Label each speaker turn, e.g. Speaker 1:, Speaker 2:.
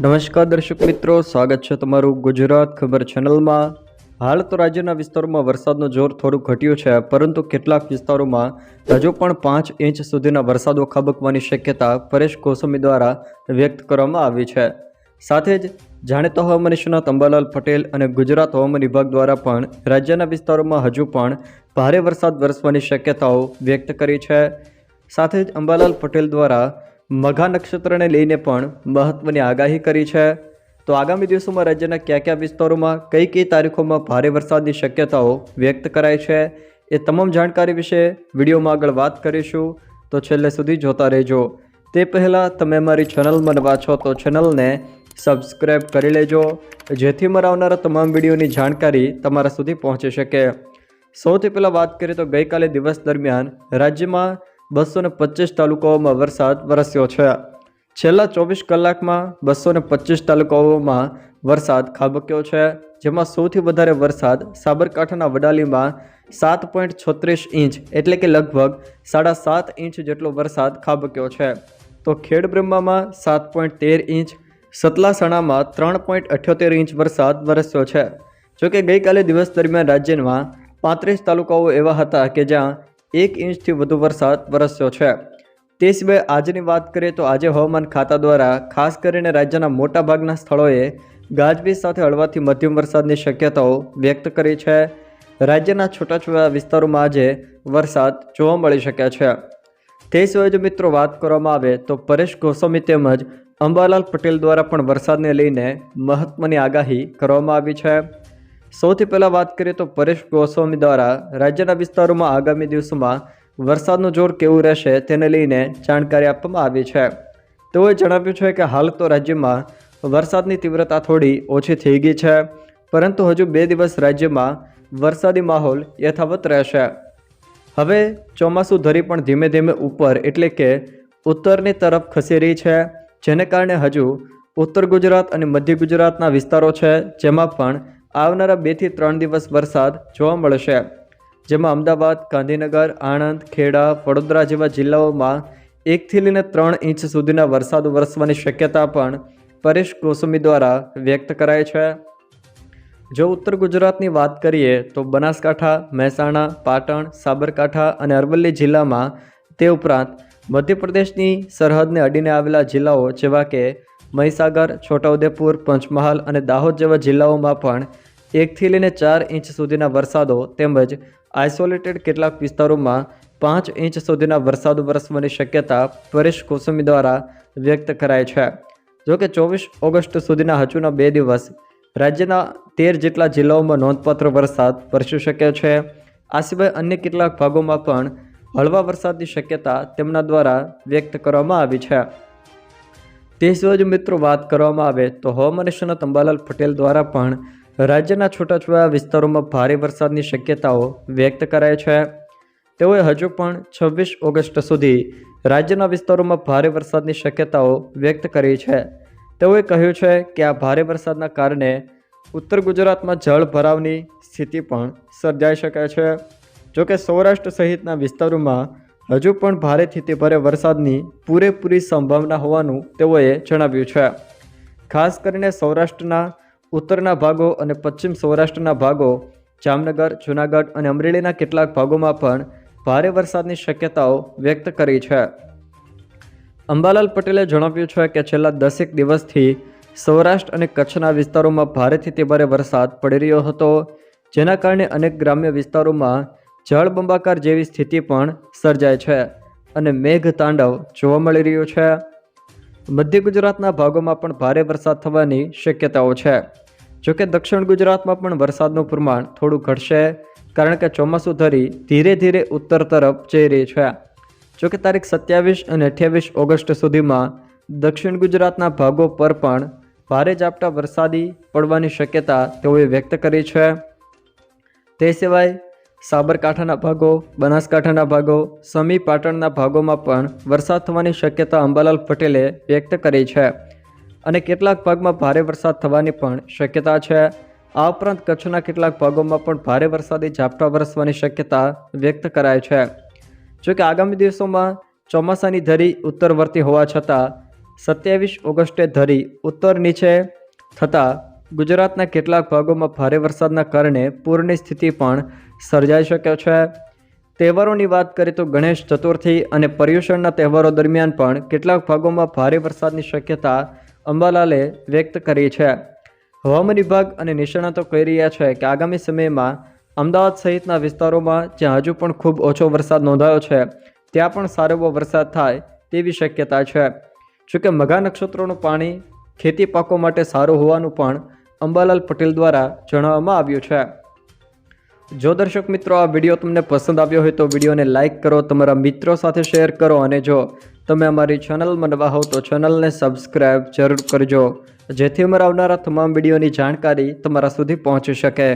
Speaker 1: નમસ્કાર દર્શક મિત્રો, સ્વાગત છે તમારું ગુજરાત ખબર ચેનલમાં. હાલ તો રાજ્યના વિસ્તારોમાં વરસાદનો જોર થોડું ઘટ્યું છે, પરંતુ કેટલાક વિસ્તારોમાં હજુ પણ પાંચ ઇંચ સુધીના વરસાદો ખાબકવાની શક્યતા પરેશ ગોસ્વામી દ્વારા વ્યક્ત કરવામાં આવી છે. સાથે જ જાણીતા હવામાન નિષ્ણાત અંબાલાલ પટેલ અને ગુજરાત હવામાન વિભાગ દ્વારા પણ રાજ્યના વિસ્તારોમાં હજુ પણ ભારે વરસાદ વરસવાની શક્યતાઓ વ્યક્ત કરી છે. સાથે જ અંબાલાલ પટેલ દ્વારા મઘા નક્ષત્રને લઈને પણ મહત્વની આગાહી કરી છે. તો આગામી દિવસોમાં રાજ્યના કયા કયા વિસ્તારોમાં કઈ કઈ તારીખોમાં ભારે વરસાદની શક્યતાઓ વ્યક્ત કરાઈ છે એ તમામ જાણકારી વિશે વિડીયોમાં આગળ વાત કરીશું. તો છેલ્લે સુધી જોતા રહેજો. તે પહેલાં તમે મારી ચેનલમાં નવા છો તો ચેનલને સબસ્ક્રાઈબ કરી લેજો, જેથી મારા આવનારા તમામ વિડીયોની જાણકારી તમારા સુધી પહોંચી શકે. સૌથી પહેલાં વાત કરીએ તો ગઈકાલે દિવસ દરમિયાન રાજ્યમાં બસો ને પચીસ તાલુકાઓમાં વરસાદ વરસ્યો છે. છેલ્લા ચોવીસ કલાકમાં બસો ને પચીસ તાલુકાઓમાં વરસાદ ખાબક્યો છે. જેમાં સૌથી વધારે વરસાદ સાબરકાંઠાના વડાલીમાં સાત પોઈન્ટ છત્રીસ ઇંચ એટલે કે લગભગ સાડા સાત ઇંચ જેટલો વરસાદ ખાબક્યો છે. તો ખેડબ્રહ્મામાં સાત પોઈન્ટ તેર ઇંચ, સતલાસણામાં ત્રણ પોઈન્ટ અઠ્યોતેર ઇંચ વરસાદ વરસ્યો છે. જોકે ગઈકાલે દિવસ દરમિયાન રાજ્યમાં પાંત્રીસ તાલુકાઓ એવા હતા કે જ્યાં એક ઇંચથી વધુ વરસાદ વરસ્યો છે. તે સિવાય આજની વાત કરીએ તો આજે હવામાન ખાતા દ્વારા ખાસ કરીને રાજ્યના મોટાભાગના સ્થળોએ ગાજવીજ સાથે હળવાથી મધ્યમ વરસાદની શક્યતાઓ વ્યક્ત કરી છે. રાજ્યના છૂટાછવાયા વિસ્તારોમાં આજે વરસાદ જોવા મળી શકે છે. તે સિવાય જો મિત્રો વાત કરવામાં આવે તો પરેશ ગોસ્વામી તેમજ અંબાલાલ પટેલ દ્વારા પણ વરસાદને લઈને મહત્ત્વની આગાહી કરવામાં આવી છે. સૌથી પહેલાં વાત કરીએ તો પરેશ ગોસ્વામી દ્વારા રાજ્યના વિસ્તારોમાં આગામી દિવસોમાં વરસાદનું જોર કેવું રહેશે તેને લઈને જાણકારી આપવામાં આવી છે. તેઓએ જણાવ્યું છે કે હાલ તો રાજ્યમાં વરસાદની તીવ્રતા થોડી ઓછી થઈ ગઈ છે, પરંતુ હજુ બે દિવસ રાજ્યમાં વરસાદી માહોલ યથાવત રહેશે. હવે ચોમાસું ધરી પણ ધીમે ધીમે ઉપર એટલે કે ઉત્તરની તરફ ખસી રહી છે, જેને કારણે હજુ ઉત્તર ગુજરાત અને મધ્ય ગુજરાતના વિસ્તારો છે, જેમાં પણ આવનારા બેથી ત્રણ દિવસ વરસાદ જોવા મળશે. જેમાં અમદાવાદ, ગાંધીનગર, આણંદ, ખેડા, વડોદરા જેવા જિલ્લાઓમાં એકથી લઈને ત્રણ ઇંચ સુધીના વરસાદ વરસવાની શક્યતા પણ પરેશ ગોસ્વામી દ્વારા વ્યક્ત કરાય છે. જો ઉત્તર ગુજરાતની વાત કરીએ તો બનાસકાંઠા, મહેસાણા, પાટણ, સાબરકાંઠા અને અરવલ્લી જિલ્લામાં તે ઉપરાંત મધ્યપ્રદેશની સરહદને અડીને આવેલા જિલ્લાઓ જેવા કે મહીસાગર, છોટાઉદેપુર, પંચમહાલ અને દાહોદ જેવા જિલ્લાઓમાં પણ એકથી લઈને ચાર ઇંચ સુધીના વરસાદો તેમજ આઇસોલેટેડ કેટલાક વિસ્તારોમાં પાંચ ઇંચ સુધીના વરસાદ વરસવાની શક્યતા પરેશ કુસુમી દ્વારા વ્યક્ત કરાય છે. જોકે ચોવીસ ઓગસ્ટ સુધીના હજુના બે દિવસ રાજ્યના તેર જેટલા જિલ્લાઓમાં નોંધપાત્ર વરસાદ વરસી શકે છે. આ સિવાય અન્ય કેટલાક ભાગોમાં પણ હળવા વરસાદની શક્યતા તેમના દ્વારા વ્યક્ત કરવામાં આવી છે. તે સિવાય મિત્રો વાત કરવામાં આવે તો હવામાન નિષ્ણાત અંબાલાલ પટેલ દ્વારા પણ રાજ્યના છૂટાછવાયા વિસ્તારોમાં ભારે વરસાદની શક્યતાઓ વ્યક્ત કરાય છે. તેઓએ હજુ પણ છવ્વીસ ઓગસ્ટ સુધી રાજ્યના વિસ્તારોમાં ભારે વરસાદની શક્યતાઓ વ્યક્ત કરી છે. તેઓએ કહ્યું છે કે આ ભારે વરસાદના કારણે ઉત્તર ગુજરાતમાં જળ ભરાવની સ્થિતિ પણ સર્જાઈ શકે છે. જોકે સૌરાષ્ટ્ર સહિતના વિસ્તારોમાં હજુ પણ ભારેથી તે ભારે વરસાદની પૂરેપૂરી સંભાવના હોવાનું તેઓએ જણાવ્યું છે. ખાસ કરીને સૌરાષ્ટ્રના ઉત્તરના ભાગો અને પશ્ચિમ સૌરાષ્ટ્રના ભાગો, જામનગર, જૂનાગઢ અને અમરેલીના કેટલાક ભાગોમાં પણ ભારે વરસાદની શક્યતાઓ વ્યક્ત કરી છે. અંબાલાલ પટેલે જણાવ્યું છે કે છેલ્લા દસેક દિવસથી સૌરાષ્ટ્ર અને કચ્છના વિસ્તારોમાં ભારેથી તે ભારે વરસાદ પડી રહ્યો હતો, જેના કારણે અનેક ગ્રામ્ય વિસ્તારોમાં જળબંબાકાર જેવી સ્થિતિ પણ સર્જાય છે અને મેઘ તાંડવ જોવા મળી રહ્યું છે. મધ્ય ગુજરાતના ભાગોમાં પણ ભારે વરસાદ થવાની શક્યતાઓ છે. જોકે દક્ષિણ ગુજરાતમાં પણ વરસાદનું પ્રમાણ થોડું ઘટશે, કારણ કે ચોમાસું ધરી ધીરે ધીરે ઉત્તર તરફ જઈ રહી છે. જોકે તારીખ સત્યાવીસ અને અઠ્યાવીસ ઓગસ્ટ સુધીમાં દક્ષિણ ગુજરાતના ભાગો પર પણ ભારે ઝાપટા વરસાદી પડવાની શક્યતા તેઓએ વ્યક્ત કરી છે. તે સિવાય સાબરકાંઠાના ભાગો, બનાસકાંઠાના ભાગો, સમી પાટણના ભાગોમાં પણ વરસાદ થવાની શક્યતા અંબાલાલ પટેલે વ્યક્ત કરી છે. અને કેટલાક ભાગમાં ભારે વરસાદ થવાની પણ શક્યતા છે. આ ઉપરાંત કચ્છના કેટલાક ભાગોમાં પણ ભારે વરસાદી ઝાપટા વરસવાની શક્યતા વ્યક્ત કરાય છે. જોકે આગામી દિવસોમાં ચોમાસાની ધરી ઉત્તરવર્તી હોવા છતાં, સત્યાવીસ ઓગસ્ટે ધરી ઉત્તર નીચે થતાં ગુજરાતના કેટલાક ભાગોમાં ભારે વરસાદના કારણે પૂરની સ્થિતિ પણ સર્જાઈ શકે છે. તહેવારોની વાત કરીએ તો ગણેશ ચતુર્થી અને પર્યુષણના તહેવારો દરમિયાન પણ કેટલાક ભાગોમાં ભારે વરસાદની શક્યતા અંબાલાલે વ્યક્ત કરી છે. હવામાન વિભાગ અને નિષ્ણાતો કહી રહ્યા છે કે આગામી સમયમાં અમદાવાદ સહિતના વિસ્તારોમાં જ્યાં હજુ પણ ખૂબ ઓછો વરસાદ નોંધાયો છે, ત્યાં પણ સારો એવો વરસાદ થાય તેવી શક્યતા છે. જોકે મઘા નક્ષત્રોનું પાણી ખેતી પાકો માટે સારું હોવાનું પણ અંબાલાલ પટેલ દ્વારા જણાવવામાં આવ્યું છે. જો દર્શક મિત્રો આ વીડિયો તમને પસંદ આવ્યો હોય તો વિડીયોને લાઇક કરો, તમારા મિત્રો સાથે શેર કરો અને જો તમે અમારી ચેનલમાં નવા હો તો ચેનલને સબસ્ક્રાઈબ જરૂર કરજો, જેથી અમારા આવનારા તમામ વિડીયોની જાણકારી તમારા સુધી પહોંચી શકે.